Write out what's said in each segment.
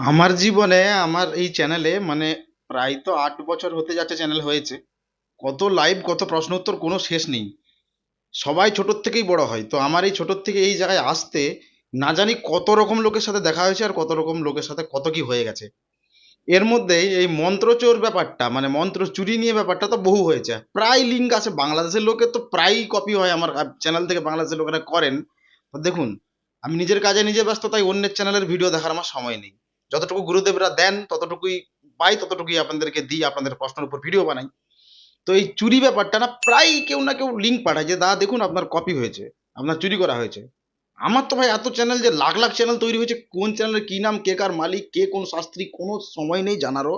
আমার জীবনে, আমার এই চ্যানেলে মানে প্রায় তো আট বছর হতে যাচ্ছে চ্যানেল হয়েছে, কত লাইভ কত প্রশ্ন উত্তর, কোনো শেষ নেই। সবাই ছোটোর থেকেই বড় হয়। তো আমার এই ছোটোর থেকে এই জায়গায় আসতে, না জানি কত রকম লোকের সাথে দেখা হয়েছে আর কত রকম লোকের সাথে কত কি হয়ে গেছে। এর মধ্যে এই মন্ত্রচোর ব্যাপারটা মানে মন্ত্র চুরি নিয়ে ব্যাপারটা তো বহু হয়েছে। প্রায় লিঙ্ক আছে, বাংলাদেশের লোকের তো প্রায়ই কপি হয় আমার চ্যানেল থেকে বাংলাদেশের লোকেরা করেন। দেখুন, আমি নিজের কাজে নিজে ব্যস্ত, তাই অন্যের চ্যানেলের ভিডিও দেখার আমার সময় নেই। যতটুকু গুরুদেবরা দেন, ততটুকুই পাই, ততটুকুই আপনাদেরকে দিই, আপনাদের প্রশ্নের উপর ভিডিও বানাই। তো এই চুরি ব্যাপারটা না প্রায় কেউ না কেউ লিঙ্ক পাঠায় যে দা দেখুন আপনার কপি হয়েছে, আপনার চুরি করা হয়েছে। আমার তো ভাই এত চ্যানেল যে, লাখ লাখ চ্যানেল তৈরি হয়েছে, কোন চ্যানেলের কী নাম, কে কার মালিক, কে কোন শাস্ত্রী, কোনো সময় নেই জানারও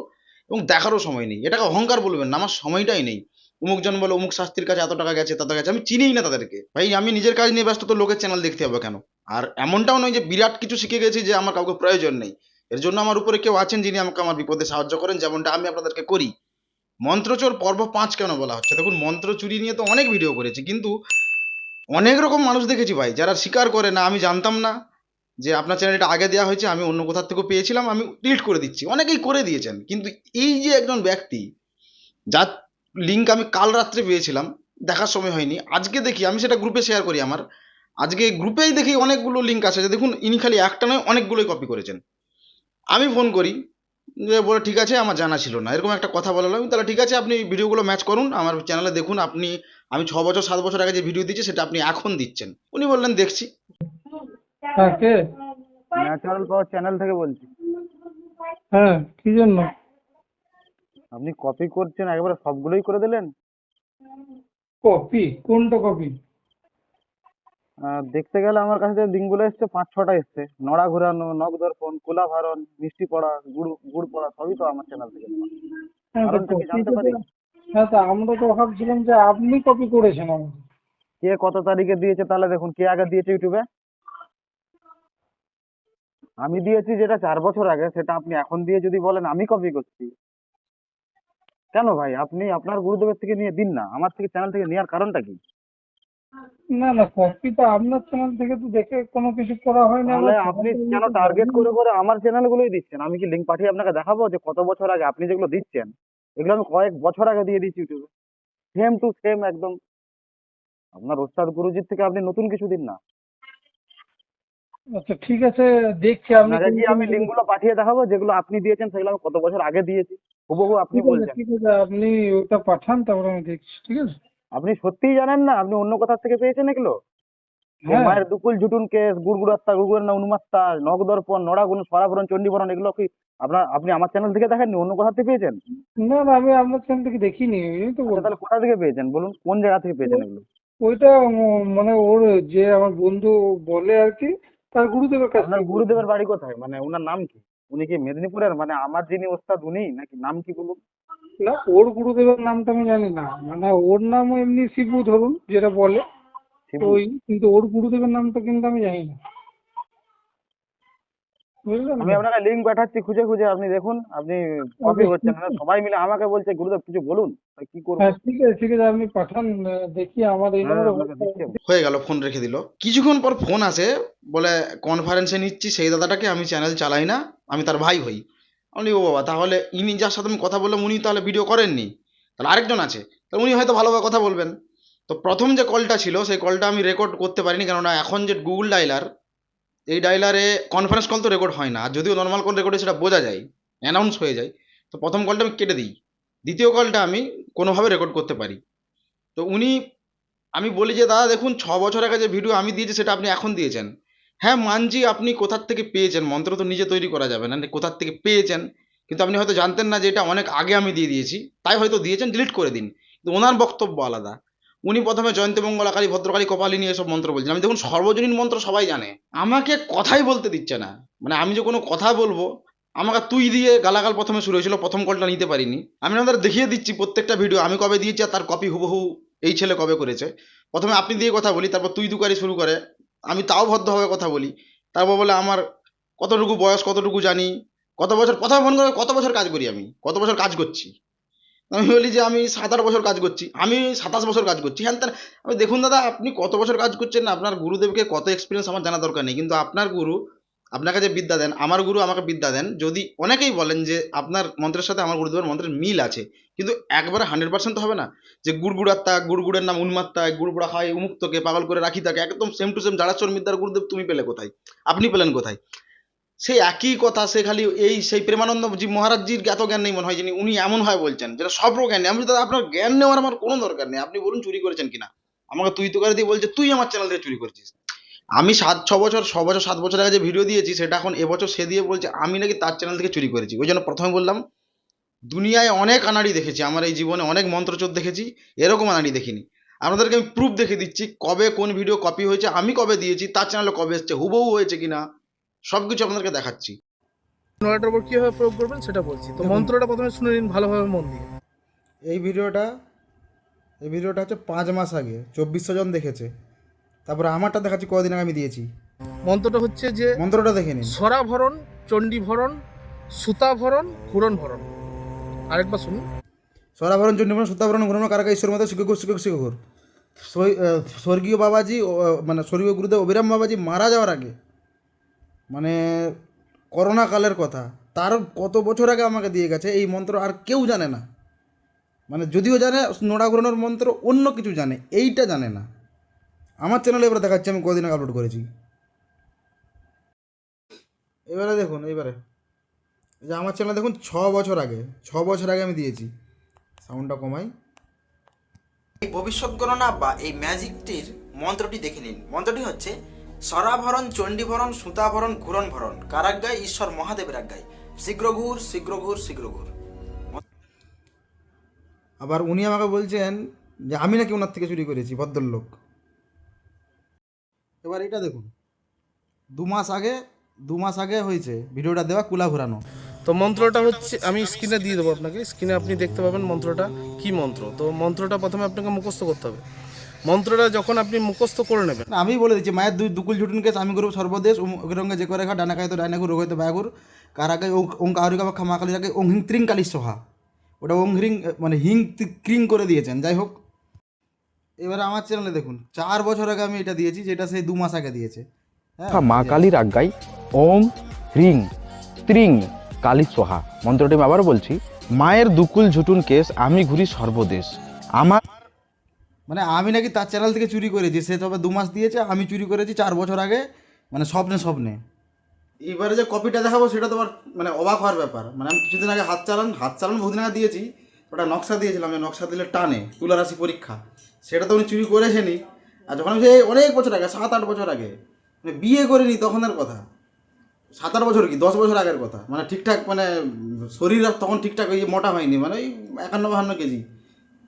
এবং দেখারও সময় নেই। এটাকে অহংকার বলবেন না, আমার সময়টাই নেই। অমুক জন বলে অমুক শাস্ত্রীর কাছে এত টাকা গেছে, তাদের কাছে। আমি চিনিই না তাদেরকে। ভাই, আমি নিজের কাজ নিয়ে ব্যস্ত, তো লোকের চ্যানেল দেখতে হবে কেন? আর এমনটাও নয় যে, বিরাট কিছু শিখে গেছি যে, আমার কাউকে প্রয়োজন নেই। এর জন্য আমার উপরে কেউ আছেন যিনি আমাকে আমার বিপদে সাহায্য করেন, যেমনটা আমি আপনাদেরকে করি। মন্ত্রচোর পর্ব পাঁচ কেন বলা হচ্ছে? দেখুন, মন্ত্র চুরি নিয়ে তো অনেক ভিডিও করেছি, কিন্তু অনেক রকম মানুষ দেখেছি ভাই, যারা স্বীকার করে না, আমি জানতাম না যে আপনার চ্যানেলটা আগে দেওয়া হয়েছে, আমি অন্য কোথার থেকেও পেয়েছিলাম, আমি ডিলিট করে দিচ্ছি। অনেকেই করে দিয়েছেন, কিন্তু এই যে একজন ব্যক্তি, যার লিঙ্ক আমি কাল রাত্রে পেয়েছিলাম, দেখার সময় হয়নি, আজকে দেখি, আমি সেটা গ্রুপে শেয়ার করি আমার। আজকে গ্রুপেই দেখি অনেকগুলো লিঙ্ক আছে, যে দেখুন, ইনি খালি একটা নয়, অনেকগুলোই কপি করেছেন। আমি ফোন করি যে বলে ঠিক আছে আমার জানা ছিল না। এরকম একটা কথা বললাম তাহলে ঠিক আছে আপনি ভিডিওগুলো ম্যাচ করুন। আমার চ্যানেলে দেখুন আপনি আমি ছ বছর সাত বছর আগে যে ভিডিও দিচ্ছি সেটা আপনি এখন দিচ্ছেন। উনি বললেন দেখছি। হ্যাঁ ন্যাচারাল পাওয়ার চ্যানেল থেকে বলছি। হ্যাঁ কি জন্য? আপনি কপি করছেন একবারে সবগুলোই করে দিলেন? কপি কোনটা কপি দেখতে গেলে আমার কাছে লিঙ্কগুলো এসছে পাঁচ ছটা এসছে। নড়া ঘোরানো নখ দর্পণ কুলা ভারণ মিষ্টি পড়া গুড় গুড় পড়া সবই তো আমার চ্যানেল থেকে হ্যাঁ তো জানতে পারি? হ্যাঁ তা আমরা তো ভাবছিলাম যে আপনি কপি করেছেন কে কত তারিখে দিয়েছে তাহলে দেখুন কে আগে দিয়েছে ইউটিউবে? আমি দিয়েছি যেটা চার বছর আগে সেটা আপনি এখন দিয়ে যদি বলেন আমি কপি করছি। কেন ভাই? আপনি আপনার গুরুদেবের থেকে নিয়ে দিন না আমার থেকে চ্যানেল থেকে নেওয়ার কারণটা কি? না না কপি তো আপনার চ্যানেল থেকে তো দেখে কোনো কিছু করা হয়নি তাহলে আপনি কেন টার্গেট করে করে আমার চ্যানেলগুলোই দিচ্ছেন? আমি কি লিঙ্ক পাঠিয়ে আপনাকে দেখাবো যে কত বছর আগে আপনি যেগুলো দিচ্ছেন? এগুলো আমি কয়েক বছর আগে দিয়ে দিচ্ছি ইউটিউবে। সেম টু সেম একদম। আপনার ওস্তাদ গুরুজির থেকে আপনি নতুন কিছু দিন না। আচ্ছা ঠিক আছে দেখছি আপনি আপনাকে কি আমি লিঙ্কগুলো পাঠিয়ে দেখাবো? যেগুলো আপনি দিয়েছেন সেগুলো আমি কত বছর আগে দিয়েছি। হুবহু আপনি বলছেন। ঠিক আছে আপনি ওটা পাঠান তারপরে আমি দেখছি ঠিক আছে? আপনি সত্যিই জানেন না? আপনি অন্য কোথার থেকে পেয়েছেন এগুলো? হ্যাঁ। মায়ের দুকুল ঝুটুন কেস গুড়গুড়াত্তা গুড়গুড়ের না উন্মাত্তা নখ দর্পণ নড়াগুণ সরাবরণ চণ্ডীবরণ এগুলো কি আপনার আপনি আমার চ্যানেল থেকে দেখেননি? অন্য কোথা থেকে পেয়েছেন? না না আমি আপনার চ্যানেল থেকে দেখিনি তো আচ্ছা, তাহলে কোথা থেকে পেয়েছেন? বলুন কোন জায়গা থেকে পেয়েছেন এগুলো? ওইটা মানে ওর যে আমার বন্ধু বলে আর কি তার গুরুদেবের কাছ আপনার গুরুদেবের বাড়ি কোথায়? মানে ওনার নাম কি? উনি কি মেদিনীপুরের? মানে আমার যিনি ওস্তাদ উনি? নাকি নাম কি বলুন? না ওর গুরুদেবের নামটা আমি জানি না। মানে ওর নামও এমনি শিবু ধরুন যেটা বলে। ওই কিন্তু ওর গুরুদেবের নামটা কিন্তু আমি জানি না। আমি আপনাকে লিঙ্ক পাঠাচ্ছি খুঁজে খুঁজে। আপনি দেখুন আপনি কপি করছেন। না সবাই মিলে আমাকে বলছে গুরুদেব কিছু বলুন কি করব? হ্যাঁ ঠিক আছে ঠিক আছে। আপনি পাঠান দেখি আমার এই হ্যাঁ, হয়ে গেল ফোন রেখে দিল। কিছুক্ষণ পর ফোন আসে বলে কনফারেন্সে নিচ্ছি সেই দাদাটাকে আমি চ্যানেল চালাই না আমি তার ভাই হই। আমি ও বাবা, তাহলে ইনি যার সাথে আমি কথা বললাম, উনি তাহলে ভিডিও করেননি। তাহলে আরেকজন আছে। তাহলে উনি হয়তো ভালোভাবে কথা বলবেন। তো প্রথম যে কলটা ছিল, সেই কলটা আমি রেকর্ড করতে পারিনি, কেননা এখন যে গুগল ডাইলার এই ডাইলারে কনফারেন্স কল তো রেকর্ড হয় না। আর যদিও নর্মাল কল রেকর্ড সেটা বোঝা যায় অ্যানাউন্স হয়ে যায়, তো প্রথম কলটা আমি কেটে দিই। দ্বিতীয় কলটা আমি কোনোভাবে রেকর্ড করতে পারি। তো উনি, আমি বলি যে, দাদা, দেখুন, ছ বছর আগে যে ভিডিও আমি দিয়েছি, সেটা আপনি এখন দিয়েছেন। হ্যাঁ মানজি, আপনি কোথার থেকে পেয়েছেন? মন্ত্র তো নিজে তৈরি করা যাবে না কোথার থেকে পেয়েছেন? কিন্তু আপনি হয়তো জানতেন না যে এটা অনেক আগে আমি দিয়ে দিয়েছি, তাই হয়তো দিয়েছেন ডিলিট করে দিন। কিন্তু ওনার বক্তব্য আলাদা। উনি প্রথমে জয়ন্তী মঙ্গলাকালী, ভদ্রকালী কপালিনী এসব মন্ত্র বলছেন। আমি দেখুন, সর্বজনীন মন্ত্র সবাই জানে। আমাকে কথাই বলতে দিচ্ছে না। মানে আমি যে কোনো কথা বলব, আমাকে তুই দিয়ে গালাগাল প্রথমে শুরু হয়েছিল, প্রথম কলটা নিতে পারিনি। আমি আপনাদের দেখিয়ে দিচ্ছি প্রত্যেকটা ভিডিও আমি কবে দিয়েছি আর তার কপি হুবহু এই ছেলে কবে করেছে। প্রথমে আপনি দিয়ে কথা বলি, তারপর তুই দুকারি শুরু করে। আমি তাও ভদ্রভাবে কথা বলি। তারপর বলে, আমার কতটুকু বয়স, কতটুকু জানি, কত বছর, কথা ফোন করে কত বছর কাজ করি আমি? কত বছর কাজ করছি? আমি বলি যে, আমি সাত আট বছর কাজ করছি, আমি সাতাশ বছর কাজ করছি। হ্যাঁ তার আমি দেখুন দাদা, আপনি কত বছর কাজ করছেন আপনার গুরুদেবকে কত এক্সপিরিয়েন্স আমার জানা দরকার নেই। কিন্তু আপনার গুরু আপনাকে যে বিদ্যা দেন, আমার গুরু আমাকে বিদ্যা দেন, যদি অনেকেই বলেন যে আপনার মন্ত্রের সাথে আমার গুরুদেবের মন্ত্রের মিল আছে, কিন্তু একবারে হান্ড্রেড পার্সেন্ট তো হবে না, যে গুড়গুড়াত্তা গুড়গুড়ের নাম উন্মাত্তা গুড়গুড়া খায় উমুক্তকে, পাগল করে রাখি তাকে, একদম সেম টু সেম জাড়াচর মিদ্যার গুরুদেব, তুমি পেলে কোথায়? আপনি পেলেন কোথায়? সেই একই কথা, সে খালি এই সেই প্রেমানন্দ জি মহারাজজির এত জ্ঞান নেই মনে হয়, যিনি উনি এমন হয় বলছেন, যেটা সব জ্ঞান নেই আমি দাদা আপনার জ্ঞান নেওয়ার আমার কোনো দরকার নেই, আপনি বলুন চুরি করেছেন কিনা? আমাকে তুই তো করে দিয়ে বলছে, তুই আমার চ্যানেল থেকে চুরি করেছিস। আমি সাত ছ বছর ছ বছর সাত বছর আগে যে ভিডিও দিয়েছি সেটা এখন এবছর সে দিয়ে বলছে আমি নাকি তার চ্যানেল থেকে চুরি করেছি। ওই জন্য প্রথমে বললাম দুনিয়ায় অনেক আনাড়ি দেখেছি আমার এই জীবনে অনেক মন্ত্রচোদ দেখেছি এরকম আনাড়ি দেখিনি। আপনাদেরকে আমি প্রুফ দেখে দিচ্ছি কবে কোন ভিডিও কপি হয়েছে আমি কবে দিয়েছি তার চ্যানেলে কবে এসছে হুবহু হয়েছে কিনা সব কিছু আপনাদেরকে দেখাচ্ছি। নয়টার উপর কীভাবে প্রয়োগ করবেন সেটা বলছি। তো মন্ত্রটা প্রথমে শুনে নিন ভালোভাবে মন দিয়ে। এই ভিডিওটা এই ভিডিওটা হচ্ছে পাঁচ মাস আগে চব্বিশশো জন দেখেছে। তারপরে আমারটা দেখাচ্ছি কদিন আগে আমি দিয়েছি। মন্ত্রটা হচ্ছে যে মন্ত্রটা দেখে নিন। সরা ভরণ চণ্ডী ভরণ সুতা ভরণ ঘূরণ ভরণ। আরেকবার শুনুন। সরাভরণ চণ্ডীভরণ সত্যাভরণ ঘুরণ কারাকা ঈশ্বর মতো শিক্ষক শিক্ষক শিক্ষক। স্বর্গীয় বাবাজি মানে স্বর্গীয় গুরুদেব অবিরাম বাবাজি মারা যাওয়ার আগে মানে করোনা কালের কথা তার কত বছর আগে আমাকে দিয়ে গেছে এই মন্ত্র আর কেউ জানে না। মানে যদিও জানে নোড়া ঘুরানোর মন্ত্র অন্য কিছু জানে এইটা জানে না। আমার চ্যানেলে এবারে দেখাচ্ছি আমি কদিন আগে আপলোড করেছি। এবারে দেখুন এবারে। যে আমার চ্যানেল দেখুন ছ বছর আগে ছ বছর আগে আমি দিয়েছি। সাউন্ডটা কমাই। এই ভবিষ্যৎ গণনা বা এই ম্যাজিকটির মন্ত্রটি দেখে নিন। মন্ত্রটি হচ্ছে সরাভরণ চণ্ডীভরণ সুতাভরণ ঘূরণ ভরণ কারাজ্ঞায় ঈশ্বর মহাদেবের আজ্ঞায়। শীঘ্র ঘুর শীঘ্র ঘুর শীঘ্র ঘুর। আবার উনি আমাকে বলছেন যে আমি নাকি ওনার থেকে চুরি করেছি ভদ্রলোক। এবার এটা দেখুন। দু মাস আগে দু মাস আগে হয়েছে ভিডিওটা দেওয়া কুলা ঘোরানো। তো মন্ত্রটা হচ্ছে আমি স্ক্রিনে দিয়ে দেবো আপনাকে। স্ক্রিনে আপনি দেখতে পাবেন মন্ত্রটা কি মন্ত্র। তো মন্ত্রটা প্রথমে আপনাকে মুখস্থ করতে হবে। মন্ত্রটা যখন আপনি মুখস্থ করে নেবেন। আমি বলে দিচ্ছি মায়ের দুই দুকুল ঝুটুন কেস আমি করব সর্বদেশ রঙ্গে যে করে খা ডানা খায় তো ডানা ঘুর রোগ হয়তো ব্যাগুর কারাকে ওং কাহরিকা বা খামা কালী রাখে ওং হিং ত্রিং কালী সোহা। ওটা ওং হিং মানে হিং ক্রিং করে দিয়েছেন যাই হোক। এবারে আমার চ্যানেলে দেখুন চার বছর আগে আমি এটা দিয়েছি যেটা সেই দু মাস আগে দিয়েছে। হ্যাঁ? মা কালীর আজ্ঞায় ওম হ্রিং ত্রিং কালী সোহা। মন্ত্রটি আমি আবার বলছি মায়ের দুকুল ঝুটুন কেস আমি ঘুরি সর্বদেশ। আমার মানে আমি নাকি তার চ্যানেল থেকে চুরি করেছি সে তবে দু মাস দিয়েছে আমি চুরি করেছি চার বছর আগে মানে স্বপ্নে স্বপ্নে। এবারে যে কপিটা দেখাবো সেটা তো আবার মানে অবাক হওয়ার ব্যাপার। মানে আমি কিছুদিন আগে হাত চালান হাত চালান বহুদিন আগে দিয়েছি ওটা নকশা দিয়েছিলাম যে নকশা দিলে টানে তুলা রাশি পরীক্ষা। সেটা তো উনি চুরি করেছেনি আর যখন আমি সেই অনেক বছর আগে সাত আট বছর আগে মানে বিয়ে করিনি তখনের কথা। সাত আট বছর কি? দশ বছর আগের কথা। মানে ঠিকঠাক মানে শরীর তখন ঠিকঠাক ওই মোটা হয়নি মানে ওই একান্ন বাহান্ন কেজি।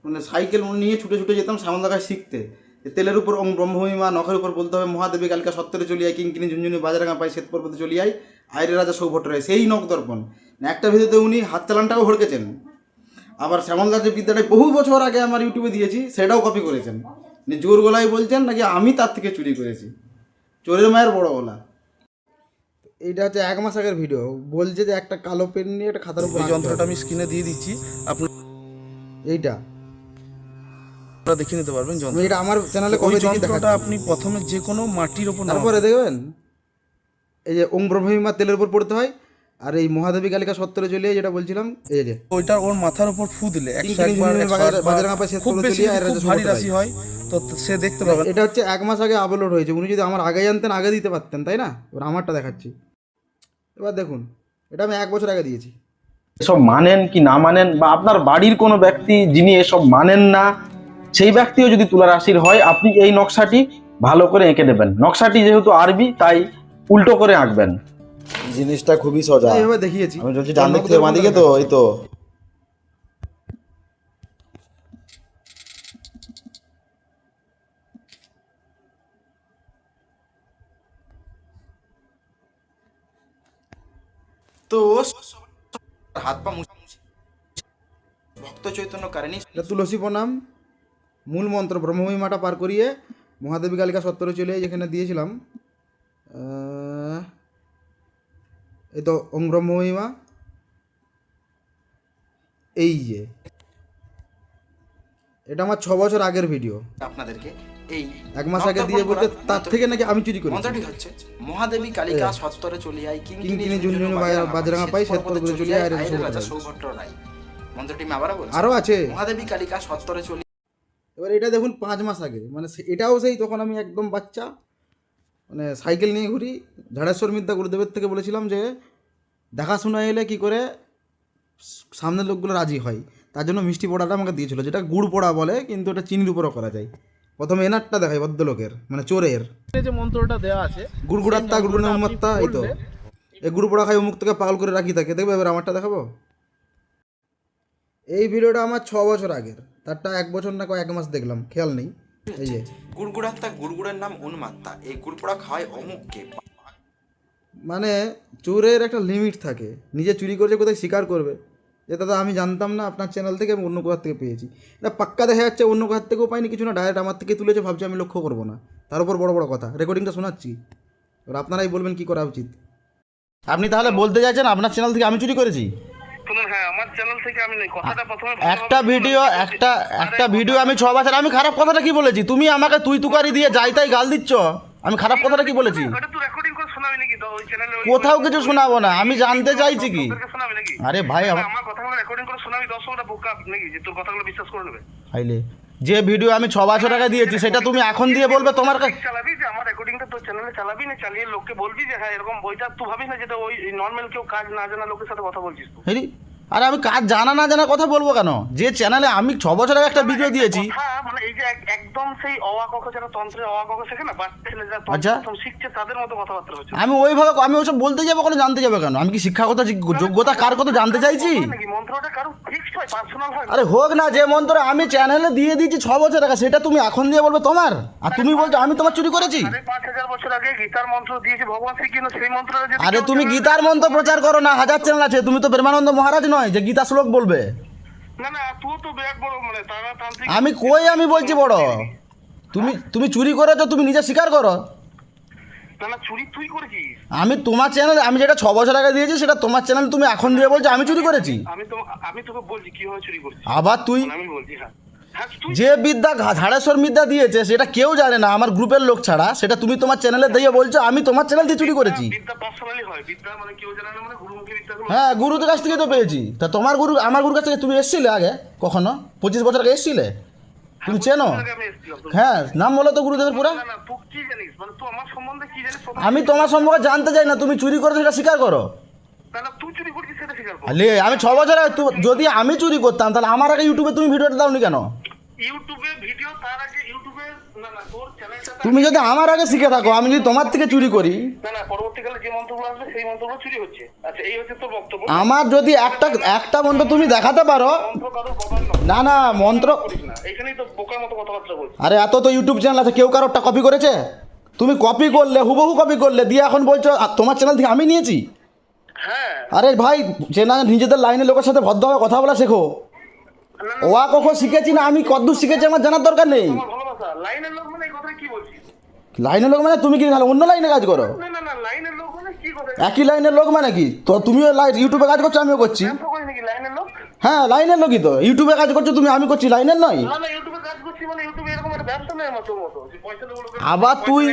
মানে সাইকেল নিয়ে ছুটে ছুটে যেতাম সামন দেখায় শিখতে। তেলের উপর ওম ব্রহ্মভূমিমা নখের উপর বলতে হবে, মহাদেবী কালিকা সত্তরে চলিয়াই কিঙ্কিনি ঝুনঝুনি বাজারাঙ্গা পাই শ্বেত পর্বতে চলিয়াই আইরে রাজা সৌভট্ট রায়, সেই নখ দর্পণ। একটা ভিডিওতে উনি হাত চালানটাও ভড়কেছেন আবার শ্যামলদার যে বিদ্যাটা বহু বছর আগে আমার ইউটিউবে দিয়েছি সেটাও কপি করেছেন। মানে জোর গলায় বলছেন নাকি আমি তার থেকে চুরি করেছি। চোরের মায়ের বড় গলা। এইটা হচ্ছে এক মাস আগের ভিডিও বলছে যে একটা কালো পেন নিয়ে একটা খাতার উপর যন্ত্রটা আমি স্ক্রিনে দিয়ে দিচ্ছি। আপনারা এইটা। দেখে নিতে পারবেন যন্ত্র। এটা আমার চ্যানেলে কবে যন্ত্রটা আপনি প্রথমে যে কোনো মাটির ওপর নামাবেন। তারপরে দেখবেন এই যে ওম ব্রহ্মহিমা তেলের উপর পড়তে হয় আর এই মহাদেবী কালিকা সত্তরে চলে যেটা বলছিলাম এই যে। ওইটা ওর মাথার উপর ফু দিলে খুব বেশি ভারী রাশি হয়। তো সে দেখতে পাবেন এটা হচ্ছে এক মাস আগে আপলোড হয়েছে উনি যদি আমার আগে জানতেন আগে দিতে পারতেন তাই না? এবার আমারটা দেখাচ্ছি। এবার দেখুন এটা আমি এক বছর আগে দিয়েছি। এসব মানেন কি না মানেন বা আপনার বাড়ির কোনো ব্যক্তি যিনি এসব মানেন না সেই ব্যক্তিও যদি তুলা রাশির হয় আপনি এই নকশাটি ভালো করে এঁকে দেবেন নকশাটি যেহেতু আরবি তাই উল্টো করে আঁকবেন। জিনিসটা খুবই সোজা। এইভাবে দেখিয়েছি। আমি বলছি ডান দিক থেকে বাঁ দিকে তো এই তো। তো হাত পা মুছে ভক্ত চৈতন্য কারণী তুলসী প্রণাম। মূল মন্ত্র ব্রহ্মমহিমাটা পার করিয়ে মহাদেবী কালিকা সত্তরে চলে যেখানে দিয়েছিলাম। এই তো ওম ব্রহ্মমহিমা এই যে। এটা আমার ছ বছর আগের ভিডিও আপনাদেরকে এই এক মাস আগে দিয়ে বলতে তার থেকে নাকি আমি চুরি করি মন্ত্রটি হচ্ছে মহাদেবী কালিকা সত্তরে চলিয়াই কিঙ্কিণী ঝুনঝুনি বাজা- বাজরাঙা পাই, চলিয়াই আইরে আইরে রাজা সৌভট্ট রায় মন্ত্রটি আমি আবারও বলছি আরও আছে। মহাদেবী কালিকা সত্তরে চলি এবার এটা দেখুন পাঁচ মাস আগে। মানে এটাও সেই তখন আমি একদম বাচ্চা। মানে সাইকেল নিয়ে ঘুরি ঝাড়েশ্বর মিদ্যা গুরুদেবের থেকে বলেছিলাম যে দেখাশোনা এলে কি করে সামনের লোকগুলো রাজি হয়। তার জন্য মিষ্টি পোড়াটা আমাকে দিয়েছিল যেটা গুড় পোড়া বলে কিন্তু ওটা চিনির উপরও করা যায়। প্রথমে এনারটা দেখাই ভদ্রলোকের মানে চোরের। যে মন্ত্রটা দেওয়া আছে গুড়গুড়াত্তা গুড়গুড়া উম্মাত্তা এই তো। এই গুড় পোড়া খাই মুখ থেকে পাগল করে রাখি থাকে দেখবে এবার আমারটা দেখাবো? এই ভিডিওটা আমার ছ বছর আগের তারটা এক বছর না কয়েক মাস দেখলাম খেয়াল নেই। এই যে। গুড়গুড়াত্তা গুড়গুড়ের নাম উন্মাত্তা। এই গুড়পোড়া খাওয়ায় অমুককে মানে চোরের একটা লিমিট থাকে। নিজে চুরি করেছে কোথায় স্বীকার করবে? যে দাদা আমি জানতাম না আপনার চ্যানেল থেকে আমি অন্য কোথার থেকে পেয়েছি। এটা পাক্কা দেখা যাচ্ছে অন্য কোথার থেকেও পাইনি কিছু না ডাইরেক্ট আমার থেকে তুলেছে ভাবছি আমি লক্ষ্য করব না। তার উপর বড় বড় কথা রেকর্ডিংটা শোনাচ্ছি। এবার আপনারাই বলবেন কি করা উচিত। আপনি তাহলে বলতে চাইছেন আপনার চ্যানেল থেকে আমি চুরি করেছি? আমার চ্যানেল থেকে আমি নেই কথাটা প্রথমে একটা ভিডিও একটা একটা ভিডিও আমি ছ বছর আমি খারাপ কথাটা কি বলেছি? তুমি আমাকে তুই তুকারি দিয়ে যাই তাই গাল দিচ্ছ? আমি খারাপ কথাটা কি বলেছি? কোথাও কিছু শোনাবো না আমি জানতে চাইছি কি? আরে ভাই আমার আমার কথাগুলো রেকর্ডিং করে শোনাবি দর্শকরা বোকা নাকি? যে তোর কথাগুলো বিশ্বাস করে নেবে। হাইলে যে ভিডিও আমি ছ বছর আগে দিয়েছি সেটা তুমি এখন দিয়ে বলবে তোমার কাছে চালাবি যে আমার রেকর্ডিংটা তোর চ্যানেলে চালাবি না চালিয়ে লোককে বলবি যে হ্যাঁ এরকম বইটা তুই ভাবিস না যেটা ওই নর্মাল কেউ কাজ না জানা লোকের সাথে কথা বলছিস তুই? আরে আমি কাজ জানা না জানা কথা বলব কেন? যে চ্যানেলে আমি ছ বছর আগে একটা ভিডিও দিয়েছি। যে একদম সেই যারা তন্ত্রের শেখে না বাচ্চা ছেলে যারা আচ্ছা। প্রথম শিখছে তাদের মতো কথাবার্তা হচ্ছে। আমি ওইভাবে আমি ওসব বলতে যাব কেন জানতে যাব কেন? আমি কি শিক্ষাগত যোগ্যতা কার কথা জানতে চাইছি? মন্ত্রটা কারও ফিক্সড হয় পার্সোনাল হয়? আরে হোক না যে মন্ত্র আমি চ্যানেলে দিয়ে দিয়েছি ছ বছর আগে সেটা তুমি এখন দিয়ে বলবে তোমার। আর তুমি বলছো আমি তোমার চুরি করেছি। পাঁচ হাজার বছর আগে গীতার মন্ত্র দিয়েছে ভগবান শ্রীকৃষ্ণ সেই আরে তুমি গীতার মন্ত্র প্রচার করো না হাজার চ্যানেল আছে তুমি তো প্রেমানন্দ মহারাজ নয় যে গীতা শ্লোক বলবে। আমি কই আমি বলছি বড়? তুমি তুমি চুরি করেছ তুমি নিজে স্বীকার করো? আমি তোমার চ্যানেল আমি যেটা ছ বছর আগে দিয়েছি সেটা তোমার চ্যানেল তুমি এখন দিয়ে বলছো আমি চুরি করেছি? আমি তোকে বলছি কীভাবে চুরি করছিস। আবার তুই আমি বলছি হ্যাঁ। তুই যে বিদ্যা ঝাড়েশ্বর বিদ্যা দিয়েছে সেটা কেউ জানে না আমার গ্রুপের লোক ছাড়া। সেটা তুমি তোমার চ্যানেলে দিয়ে বলছো আমি তোমার চ্যানেল দিয়ে চুরি করেছি। হয়। মানে মানে হ্যাঁ গুরুদের কাছ থেকে তো পেয়েছি। তা তোমার গুরু আমার গুরুর কাছ থেকে তুমি এসছিলে আগে কখনো? পঁচিশ বছর আগে এসছিলে? তুমি চেনো? এসেছিলাম তোর- হ্যাঁ নাম বলো তো গুরুদেবের পুরা। মানে আমি তোমার সম্পর্কে জানতে চাই না তুমি চুরি করেছ সেটা স্বীকার করো। সেটা স্বীকার কর। আমি ছ বছর যদি আমি চুরি করতাম তাহলে আমার আগে ইউটিউবে তুমি ভিডিওটা দাওনি কেন? ইউটিউবে ভিডিও তার আগে ইউটিউবে না না তোর চ্যানেলটা তুমি যদি আমার আগে শিখে থাকো আমি যদি তোমার থেকে চুরি করি। না না পরবর্তীকালে যে মন্ত্রগুলো আসবে সেই মন্ত্রগুলো চুরি হচ্ছে। আচ্ছা এই হচ্ছে তোর বক্তব্য। আমার যদি একটা একটা মন্ত্র তুমি দেখাতে পারো। না না মন্ত্র এখানেই তো বোকার মতো কথাবার্তা বলছিস আরে এত তো ইউটিউব চ্যানেল আছে কেউ কারোরটা কপি করেছে? তুমি কপি করলে হুবহু কপি করলে দিয়ে এখন বলছো তোমার চ্যানেল থেকে আমি নিয়েছি? হ্যাঁ। আরে ভাই চেনা নিজেদের লাইনের লোকের সাথে ভদ্রভাবে কথা বলা শেখো। ওয়া কখন শিখেছি না? আমি কদ্দূর শিখেছি আমার জানার দরকার নেই। লাইনের লোক মানে কথা কি বলছিস লাইনের লোক মানে তুমি কি তাহলে অন্য লাইনে কাজ করো? মানে একই লাইনের লোক মানে কি? তো তুমিও ইউটিউবে কাজ করছ আমিও করছি। হ্যাঁ লাইনের লোকই তো। ইউটিউবে কাজ করছ তুমি আমি করছি লাইনের নয়। মানে আবার তুই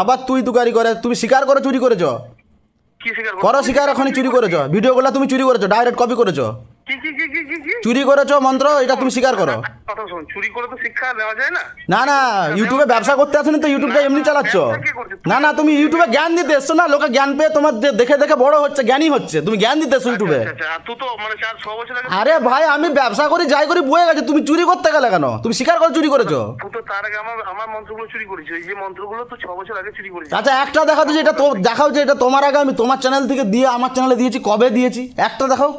আবার তুই তুকারি করে তুমি স্বীকার করো চুরি করেছ? করো স্বীকার এখনই চুরি করেছ। ভিডিওগুলো তুমি চুরি করেছ ডাইরেক্ট কপি করেছ। চুরি করেছ মন্ত্র এটা তুমি স্বীকার করো। কথা শোন চুরি করে তো শিক্ষা দেওয়া যায় না? না না ইউটিউবে ব্যবসা করতে আসেনি তো ইউটিউবটা এমনি চালাচ্ছ? না না তুমি ইউটিউবে জ্ঞান দিতে এসছো না লোকে জ্ঞান পেয়ে তোমার দেখে দেখে বড় হচ্ছে জ্ঞানী হচ্ছে। তুমি জ্ঞান দিতে এসছো ইউটিউবে আচ্ছা আচ্ছা আর তুই তো মানে আরে ভাই আমি ব্যবসা করি যাই করি বয়ে গেছে তুমি চুরি করতে গেলে কেন? তুমি স্বীকার করে চুরি করেছ। তো তার আগে আমার আমার মন্ত্রগুলো চুরি করেছিস এই যে মন্ত্রগুলো তো ছ বছর আগে চুরি করেছিস আচ্ছা একটা দেখাও যে এটা তো দেখাও যে এটা তোমার আগে আমি তোমার চ্যানেল থেকে দিয়ে আমার চ্যানেলে দিয়েছি কবে দিয়েছি? একটা দেখাও।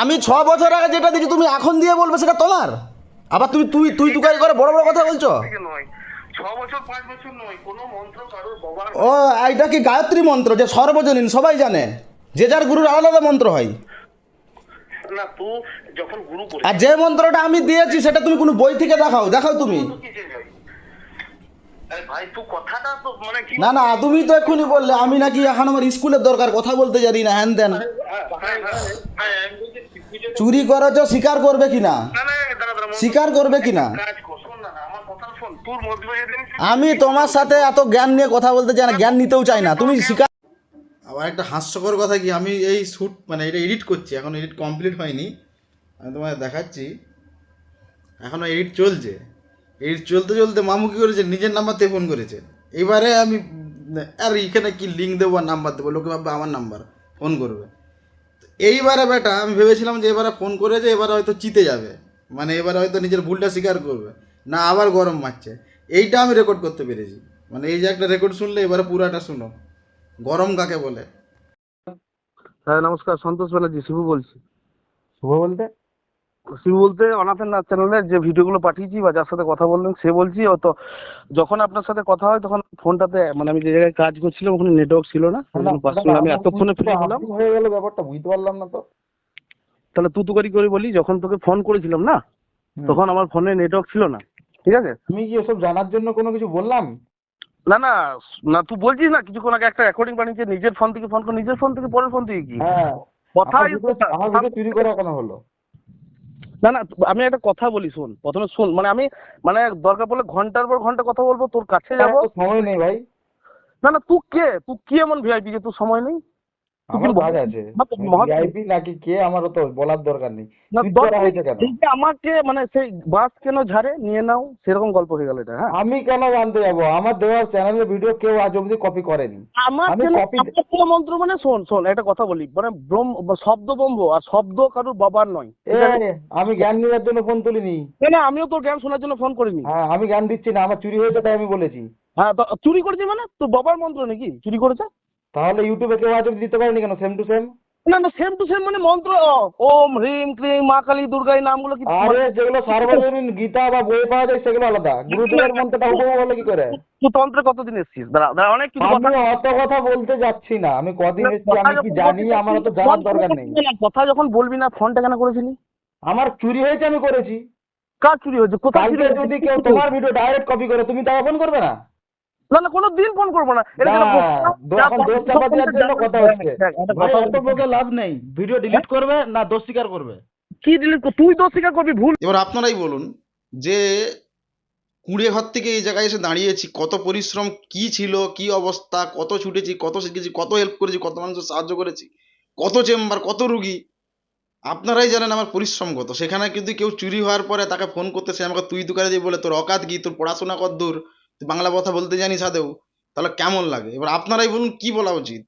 আমি ছ বছর আগে যেটা দিয়েছি তুমি এখন দিয়ে বলবে সেটা তোমার? আবার তুমি তুই তুই তুকারি করে বড় বড় কথা বলছো? ও এইটা কি গায়ত্রী মন্ত্র যে সর্বজনীন সবাই জানে? যে যার গুরুর আলাদা মন্ত্র হয়। আর যে মন্ত্রটা আমি দিয়েছি সেটা তুমি কোনো বই থেকে দেখাও দেখাও তুমি। না না তুমি তো এক্ষুনি বললে আমি নাকি এখন আমার স্কুলের দরকার কথা বলতে জানি না হ্যান তেন হ্যাঁ, হ্যাঁ, হ্যাঁ, চুরি করেছ স্বীকার করবে কি না না না দাঁড়া দাঁড়া স্বীকার করবে কি না কাজ কর শোন না না, আমার কথাটা তোর মধ্যে যেদিন আমি তোমার সাথে এত জ্ঞান নিয়ে কথা বলতে চাই না জ্ঞান নিতেও চাই না তুমি শিকার আবার একটা হাস্যকর কথা কি আমি এই শ্যুট মানে এটা এডিট করছি এখন এডিট কমপ্লিট হয়নি আমি তোমায় দেখাচ্ছি এখনও এডিট চলছে। এডিট চলতে চলতে মামু কী করেছে? নিজের নাম্বার থেকে ফোন করেছে। এবারে আমি আর এখানে কি লিঙ্ক দেবো আর নাম্বার দেবো? লোকে ভাববে আমার নাম্বার ফোন করবে। তো এইবারে বেটা আমি ভেবেছিলাম যে এবারে ফোন করেছে এবারে হয়তো চিতে যাবে। মানে এবারে হয়তো নিজের ভুলটা স্বীকার করবে। না আবার গরম মারছে। এইটা আমি রেকর্ড করতে পেরেছি। মানে এই যে একটা রেকর্ড শুনলে এবারে পুরাটা শুনো। গরম কাকে বলে? হ্যাঁ নমস্কার সন্তোষ ব্যানার্জি শুভ বলছি। শুভ বলতে? শিবু বলতে অনাথের নাচ চ্যানেলের যে ভিডিওগুলো পাঠিয়েছি বা যার সাথে কথা বললেন সে বলছি ও তো যখন আপনার সাথে কথা হয় তখন ফোনটাতে মানে আমি যে জায়গায় কাজ করছিলাম ওখানে নেটওয়ার্ক ছিল না আমি এতক্ষণে ফ্রি হলাম হয়ে গেল ব্যাপারটা বুঝতে পারলাম না তো। তাহলে তুতুকারি করে বলি যখন তোকে ফোন করেছিলাম না তখন আমার ফোনে নেটওয়ার্ক ছিল না ঠিক আছে? আমি কি এসব জানার জন্য কোনো কিছু বললাম? না না না তুই বলছিস না কিছুক্ষণ আগে একটা রেকর্ডিং বানিয়েছে নিজের ফোন থেকে ফোন করে নিজের ফোন থেকে পরের ফোন থেকে কি? হ্যাঁ। ভিডিও চুরি করা কেন হলো? না না আমি একটা কথা বলি শোন। প্রথমে শোন মানে আমি মানে দরকার পড়লে ঘণ্টার পর ঘণ্টা কথা বলব তোর কাছে যাব। সময় নেই ভাই। না না তুই কে? তুই কি এমন ভিআইপি যে তোর সময় নেই? আমার আছে। ভিআইপি নাকি কে তো বলার দরকার নেই। আমাকে মানে সেই বাস কেন ঝাড়ে? নিয়ে নাও সেরকম গল্প হয়ে গেল এটা হ্যাঁ। আমি কেন জানতে যাব? আমার দেওয়া চ্যানেলের ভিডিও কেউ আজ অবধি কপি করেনি। আমার মন্ত্র মানে শোন শোন একটা কথা বলি মানে ব্রহ্ম শব্দ ব্রহ্ম আর শব্দ কারোর বাবার নয়। আমি জ্ঞান নেওয়ার জন্য ফোন তুলিনি। না, আমিও তোর জ্ঞান শোনার জন্য ফোন করিনি। হ্যাঁ আমি জ্ঞান দিচ্ছি না আমার চুরি হয়েছে তাই আমি বলেছি। হ্যাঁ চুরি করেছে মানে? তোর বাবার মন্ত্র নাকি? চুরি করেছে? তাহলে ইউটিউবে কেউ আজ দিতে পারেনি কেন? সেম টু সেম না না সেম টু সেম মানে মন্ত্র ওম হ্রিম ক্রিম মা কালী দুর্গা এই নামগুলো কি আরে যেগুলো সার্বজনীন গীতা বা বইয়ে পাওয়া যায় সেগুলো আলাদা। গুরুদেবের মন্ত্রটা বলে কি করে? তুই তন্ত্রে কতদিন এসেছিস? দাঁড়া দাঁড়া অনেক কিছু কথা আমি অত কথা বলতে যাচ্ছি না। আমি কদিন এসেছি আমি কি জানি আমার তো জানার দরকার নেই। কথা যখন বলবি না ফোনটা কেন করেছিলি? আমার চুরি হয়েছে আমি করেছি। কার চুরি হয়েছে? কোথায়? যদি কেউ তোমার ভিডিও ডাইরেক্ট কপি করে তুমি তাও ফোন করবে না? না না কোনো দিন ফোন করব না। এটা দোষ কথা হচ্ছে। এত বকে লাভ নেই। ভিডিও ডিলিট করবে না দোষ স্বীকার করবে। কি দিলি তুই তো স্বীকার করবি ভুল। এবার আপনারাই বলুন যে কুড়ে ঘর থেকে এই জায়গায় এসে দাঁড়িয়েছি কত পরিশ্রম কি ছিল কি অবস্থা কত ছুটেছি কত শিখেছি কত হেল্প করেছি কত মানুষের সাহায্য করেছি কত চেম্বার কত রুগী আপনারাই জানেন আমার পরিশ্রম কত। সেখানে কিন্তু কেউ চুরি হওয়ার পরে তাকে ফোন করতে সে আমাকে তুই তুকারে দিয়ে বলে তোর অকাত কি? তোর পড়াশোনা কত দূর? বাংলা কথা বলতে জানিস আদেও তাহলে কেমন লাগে? এবার আপনারাই বলুন কি বলা উচিত?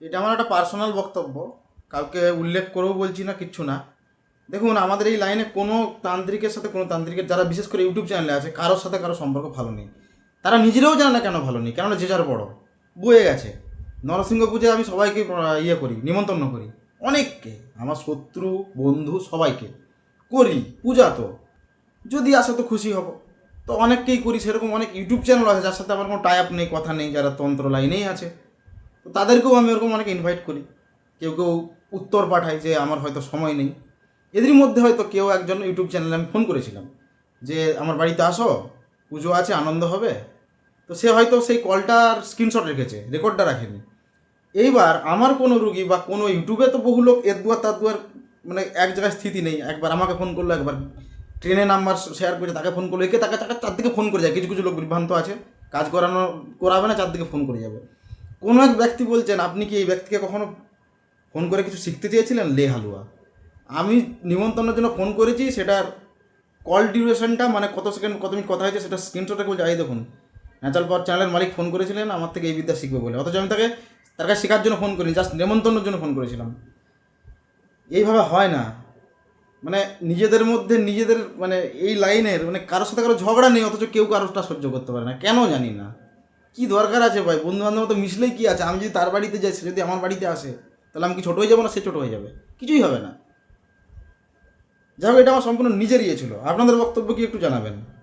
এটা আমার একটা পার্সোনাল বক্তব্য। কাউকে উল্লেখ করেও বলছি না, কিচ্ছু না। দেখুন, আমাদের এই লাইনে কোনো তান্ত্রিকের সাথে কোনো তান্ত্রিকের, যারা বিশেষ করে ইউটিউব চ্যানেলে আছে, কারোর সাথে কারও সম্পর্ক ভালো নেই। তারা নিজেরাও জানে না কেন ভালো নেই, কেননা যে যার বড়। বয়ে গেছে। নরসিংহ পুজোয় আমি সবাইকে ইয়ে করি, নিমন্ত্রণ করি। অনেককে, আমার শত্রু, বন্ধু সবাইকে করি, পূজা তো। যদি আসে তো খুশি হব। তো অনেককেই করি, সেরকম অনেক ইউটিউব চ্যানেল আছে, যার সাথে আমার কোনো টাই আপ নেই, কথা নেই, যারা তন্ত্র লাইনেই আছে। তো তাদেরকেও আমি ওরকম অনেক ইনভাইট করি। কেউ কেউ উত্তর পাঠায় যে আমার হয়তো সময় নেই। এদের মধ্যে হয়তো কেউ একজন ইউটিউব চ্যানেলে আমি ফোন করেছিলাম যে, আমার বাড়িতে আসো, পুজো আছে, আনন্দ হবে? তো সে হয়তো সেই কলটার স্ক্রিনশট রেখেছে রেকর্ডটা রাখেনি। এইবার আমার কোনো রুগী বা কোনো ইউটিউবে তো বহু লোক এর দুয়ার তার দুয়ার মানে এক জায়গায় স্থিতি নেই। একবার আমাকে ফোন করল, একবার ট্রেনে নাম্বার শেয়ার করে তাকে ফোন করল। একে তাকে তাকে চারদিকে ফোন করে যায়। কিছু কিছু লোক বিভ্রান্ত আছে। কাজ করানো, করাবে না, চারদিকে ফোন করে যাবে। কোনো এক ব্যক্তি বলছেন, আপনি কি এই ব্যক্তিকে কখনো ফোন করে কিছু শিখতে চেয়েছিলেন? লে হালুয়া। আমি নিমন্ত্রণের জন্য ফোন করেছি, সেটার কল ডিউরেশনটা মানে কত সেকেন্ড কত মিনিট কথা হয়েছে, সেটা স্ক্রিনশটে বলছে, এই দেখুন ন্যাচারাল পাওয়ার চ্যানেলের মালিক ফোন করেছিলেন, আমার থেকে এই বিদ্যা শিখবে বলে। অথচ আমি তাকে, তার কাছে শেখার জন্য ফোন করিনি জাস্ট নিমন্ত্রণের জন্য ফোন করেছিলাম। এইভাবে হয় না। মানে নিজেদের মধ্যে নিজেদের মানে এই লাইনের মানে কারোর সাথে কারও ঝগড়া নেই, অথচ কেউ কারোরটা সহ্য করতে পারে না। কেন জানি না। কি দরকার আছে ভাই? বন্ধু বান্ধব তো মিশলেই কি আছে? আমি যদি তার বাড়িতে যাই, সে যদি আমার বাড়িতে আসে, তাহলে আমি কি ছোটো হয়ে যাব না সে ছোটো হয়ে যাবে? কিছুই হবে না। যাই হোক, এটা আমার সম্পূর্ণ নিজের ইয়ে ছিল। আপনাদের বক্তব্য কি একটু জানাবেন?